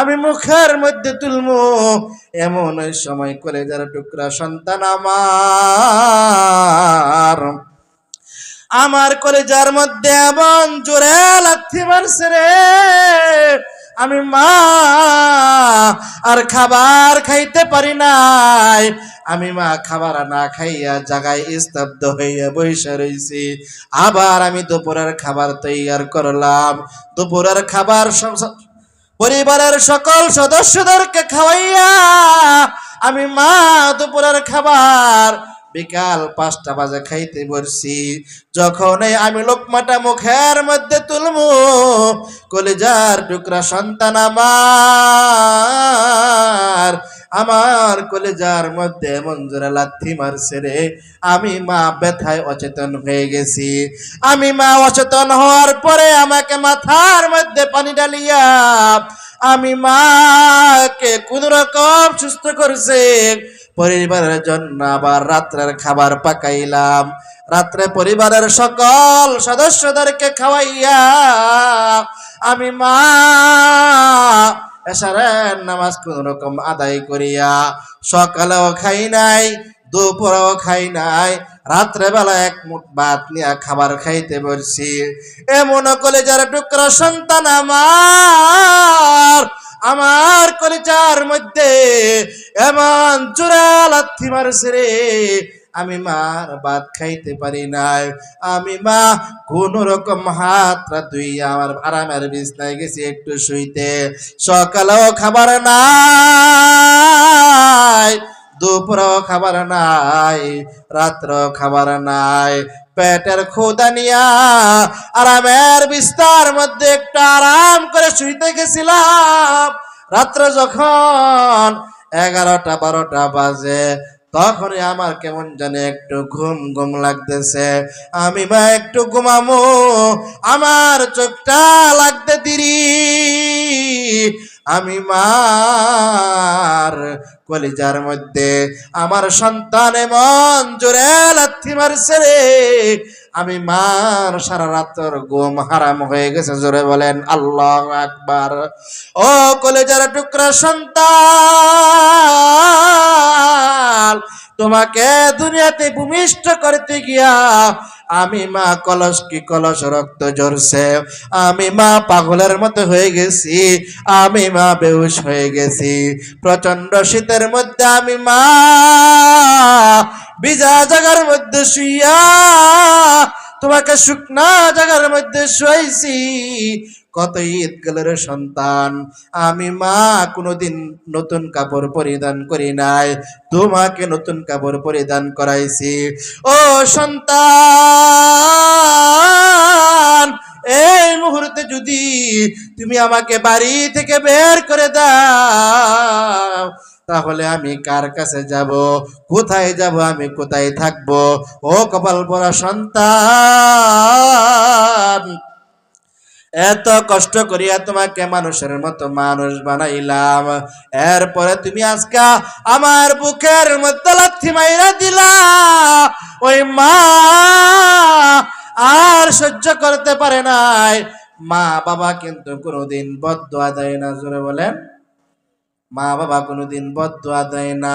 আমি মুখের মধ্যে তুলমু। এমন ওই সময় করে যারা টুকরা সন্তান আমার। আমার কলেজার মধ্যে এমন জোরে লাথি মারছে রে, আমি মা, আর খাবার খাইতে পারি নাই। আমি মা, খাবার না খাইয়া জাগায় স্তব্ধ হইয়া বসে রইছি। আবার আমি দুপুরের খাবার তৈয়ার করলাম। দুপুরের খাবার পরিবারের সকল সদস্যদেরকে খাওয়াইয়া আমি মা দুপুরের খাবার বিকাল পাঁচটা বাজে খাইতে বসছি। যখন আমি লোকমাটা মুখের মধ্যে তুলবো, কলেজার টুকরা সন্তান আমার। আমার কলেজার মধ্যে মঞ্জুরা লাথি মারছে রে। আমি মা ব্যথায় অচেতন হয়ে গেছি। আমি মা অচেতন হওয়ার পরে আমাকে মাথার মধ্যে পানি ডালিয়া আমি মাকে কোন রকম সুস্থ করছে। পরিবারের জন্য আবার রাত্রের খাবার পাকাইলাম। রাত্রে পরিবারের সকল সদস্যদেরকে খাওয়াইয়া আমি মা এসারের নামাজ কোন রকম আদায় করিয়া সকালেও খাই নাই, দুপুরেও খাই নাই, রাত্রেবেলা এক মুঠ ভাত নিয়ে খাবার খাইতে বলছি এমন কলেজার টুকরা সন্তান আমার আমার কলেজার মধ্যে এমন চূড়া লাথি মারছে রে। আমি মার ভাত খাইতে পারি নাই। আমি মা কোন রকম হাত ধুইয়া আমার আরামের বিছনায় গেছি একটু শুইতে। সকালেও খাবার নাই, দুপুরেও খাবার নাই রাত্র খাবার নাই। পেটের ক্ষুদা নিয়া আরামের বিস্তার মধ্যে একটু আরাম করে শুইতে গেছিলাম। রাত্র যখন এগারোটা, বারোটা বাজে তখনই আমার কেমন জানে একটু ঘুম ঘুম লাগতেছে। আমি বা একটু ঘুমামো, আমার চোখটা লাগতে দিরি। আমি মার কলিজার মধ্যে, আমার সন্তান এমন জোরে লাথি মারছে রে। আমি মার সারা রাতর ঘুম হারাম হয়ে গেছে, জোরে বলেন আল্লাহ আকবার। ও কলেজার টুকরা সন্তান! তোমাকে দুনিয়াতে ভূমিষ্ঠ করতে গিয়া আমি মা কলস কি কলস রক্ত ঝরছে। আমি মা পাগলের মতো হয়ে গেছি। আমি মা বেউস হয়ে গেছি। প্রচণ্ড শীতের মধ্যে আমি মা বিজা জাগার মধ্যে শুইয়া তোমাকে শুকনা জায়গার মধ্যে শুয়াইছি। কত ঈদ গেলের সন্তান। আমি মা কোনোদিন নতুন কাপড় পরিধান করি নাই। তোমাকে নতুন কাপড় পরিধান করাইছি। ও সন্তান, এই মুহূর্তে যদি তুমি আমাকে বাড়ি থেকে বের করে দাও তাহলে আমি কার কাছে যাব? কোথায় যাব? আমি কোথায় থাকব? ও কপাল পরা সন্তান! এত কষ্ট করিয়া তোমাকে মানুষের মতো মানুষ বানাইলাম। এরপরে তুমি আজকা আমার বুকের মতো লাথি মাইরা দিলা। ওই মা আর সহ্য করতে পারে নাই। মা বাবা কিন্তু কোনোদিন বদ্ধ দেয় না, জোরে বলেন। মা বাবা কোনোদিন বদ্ধ দেয় না।